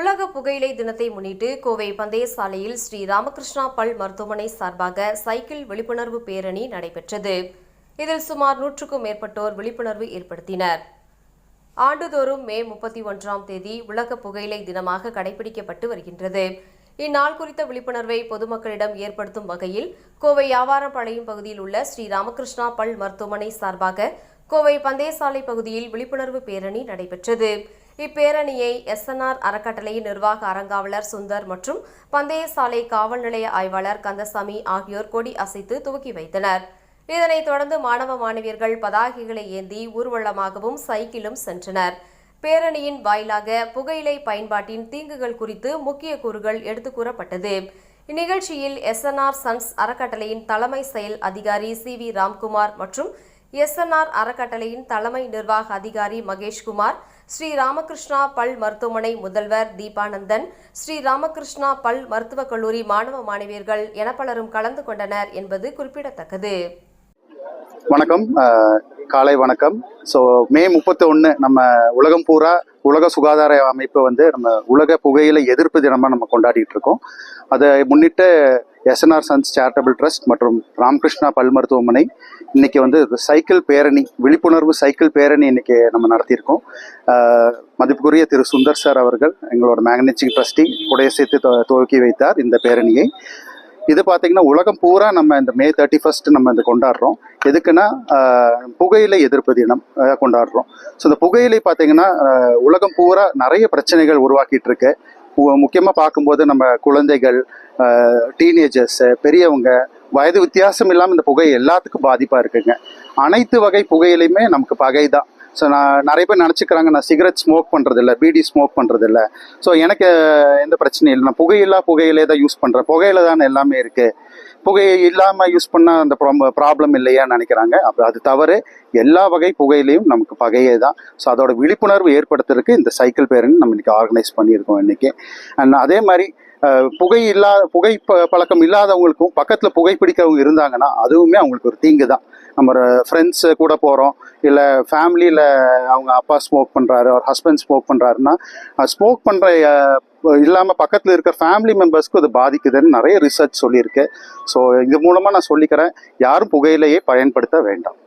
உலக புகையிலை தினத்தை முன்னிட்டு கோவை பந்தய சாலையில் ஸ்ரீ ராமகிருஷ்ணா பல் மருத்துவமனை சார்பாக சைக்கிள் விழிப்புணர்வு பேரணி நடைபெற்றது. இதில் சுமார் நூற்றுக்கும் மேற்பட்டோர் விழிப்புணர்வு ஏற்படுத்தினர். ஆண்டுதோறும் மே முப்பத்தி ஒன்றாம் தேதி உலக புகையிலை தினமாக கடைபிடிக்கப்பட்டு வருகின்றது. இந்நாள் குறித்த விழிப்புணர்வை பொதுமக்களிடம் ஏற்படுத்தும் வகையில் கோவை வியாபாரப்பாளையம் பகுதியில் உள்ள ஸ்ரீ ராமகிருஷ்ணா பல் மருத்துவமனை சார்பாக கோவை பந்தயசாலை பகுதியில் விழிப்புணர்வு பேரணி நடைபெற்றது. இப்பேரணியை எஸ்என்ஆர் அறக்கட்டளையின் நிர்வாக அறங்காவலர் சுந்தர் மற்றும் பந்தயசாலை காவல் நிலைய ஆய்வாளர் கந்தசாமி ஆகியோர் கொடி அசைத்து துவக்கி வைத்தனர். இதனைத் தொடர்ந்து மாணவ மாணவியர்கள் பதாகைகளை ஏந்தி ஊர்வலமாகவும் சைக்கிளும் சென்றனர். பேரணியின் வாயிலாக புகையிலை பயன்பாட்டின் தீங்குகள் குறித்து முக்கிய கூறுகள் எடுத்துக் கூறப்பட்டது. இந்நிகழ்ச்சியில் எஸ்என்ஆர் சன்ஸ் அறக்கட்டளையின் தலைமை செயல் அதிகாரி சி வி ராம்குமார் மற்றும் எஸ்என்ஆர் அறக்கட்டளையின் தலைமை நிர்வாக அதிகாரி மகேஷ்குமார் ஸ்ரீ ராமகிருஷ்ணா பல் மருத்துவமனை முதல்வர் தீபானந்தன் ஸ்ரீ ராமகிருஷ்ணா பல் மருத்துவக் கல்லூரி மாணவ மாணவியர்கள் என பலரும் கலந்து கொண்டனர் என்பது குறிப்பிடத்தக்கது. வணக்கம். காலை வணக்கம். ஸோ மே முப்பத்தி ஒன்று நம்ம உலகம் பூரா உலக சுகாதார அமைப்பு வந்து நம்ம உலக புகையிலை எதிர்ப்பு தினமாக நம்ம கொண்டாடிட்டு இருக்கோம். அதை முன்னிட்டு எஸ்என்ஆர் சன்ஸ் சேரிட்டபிள் ட்ரஸ்ட் மற்றும் ராமகிருஷ்ணா பல் மருத்துவமனை இன்னைக்கு வந்து சைக்கிள் பேரணி விழிப்புணர்வு சைக்கிள் பேரணி இன்னைக்கு நம்ம நடத்தியிருக்கோம். மதிப்புக்குரிய திரு சுந்தர் சார் அவர்கள் எங்களோட மேக்னேஜிங் ட்ரஸ்டி உடைய சேர்த்து துவக்கி வைத்தார் இந்த பேரணியை. இது பார்த்தீங்கன்னா உலகம் பூரா நம்ம இந்த மே தேர்ட்டி ஃபர்ஸ்ட் நம்ம இந்த கொண்டாடுறோம். எதுக்குன்னா புகையிலை எதிர்ப்பு தினம் கொண்டாடுறோம். ஸோ இந்த புகையிலை பார்த்தீங்கன்னா உலகம் பூரா நிறைய பிரச்சனைகள் உருவாக்கிட்டு இருக்கு. முக்கியமாக பார்க்கும்போது நம்ம குழந்தைகள் டீனேஜர்ஸு பெரியவங்க வயது வித்தியாசம் இல்லாமல் இந்த புகை எல்லாத்துக்கும் பாதிப்பாக இருக்குங்க. அனைத்து வகை புகையிலையுமே நமக்கு பகை தான். ஸோ நான் நிறைய பேர் நினச்சிக்கிறாங்க நான் சிகரெட் ஸ்மோக் பண்ணுறதில்ல பீடி ஸ்மோக் பண்ணுறதில்ல ஸோ எனக்கு எந்த பிரச்சனையும் இல்லை. நான் புகையில்லா புகையிலே தான் யூஸ் பண்ணுறேன் புகையில தானே எல்லாமே இருக்குது புகையை இல்லாமல் யூஸ் பண்ணால் அந்த ப்ராப்ளம் இல்லையான்னு நினைக்கிறாங்க. அப்புறம் அது தவறு. எல்லா வகை புகையிலையும் நமக்கு பகையே தான். ஸோ அதோட விழிப்புணர்வு ஏற்படுத்துறதுக்கு இந்த சைக்கிள் பேரணி நம்ம இன்றைக்கி ஆர்கனைஸ் பண்ணியிருக்கோம் இன்றைக்கி அண்ட் அதே மாதிரி புகை இல்லா புகை ப- பழக்கம் இல்லாதவங்களுக்கும் பக்கத்தில் புகை பிடிக்கிறவங்க இருந்தாங்கன்னா அதுவுமே அவங்களுக்கு ஒரு தீங்கு தான். நம்ம ஃப்ரெண்ட்ஸு கூட போகிறோம் இல்லை ஃபேமிலியில் அவங்க அப்பா ஸ்மோக் பண்ணுறாரு அவர் ஹஸ்பண்ட் ஸ்மோக் பண்ணுறாருன்னா ஸ்மோக் பண்ணுற இல்லாமல் பக்கத்தில் இருக்கிற ஃபேமிலி மெம்பர்ஸ்க்கு அது பாதிக்குதுன்னு நிறைய ரிசர்ச் சொல்லியிருக்கு. ஸோ இது மூலமாக நான் சொல்லிக்கிறேன் யாரும் புகையிலையே பயன்படுத்த வேண்டாம்.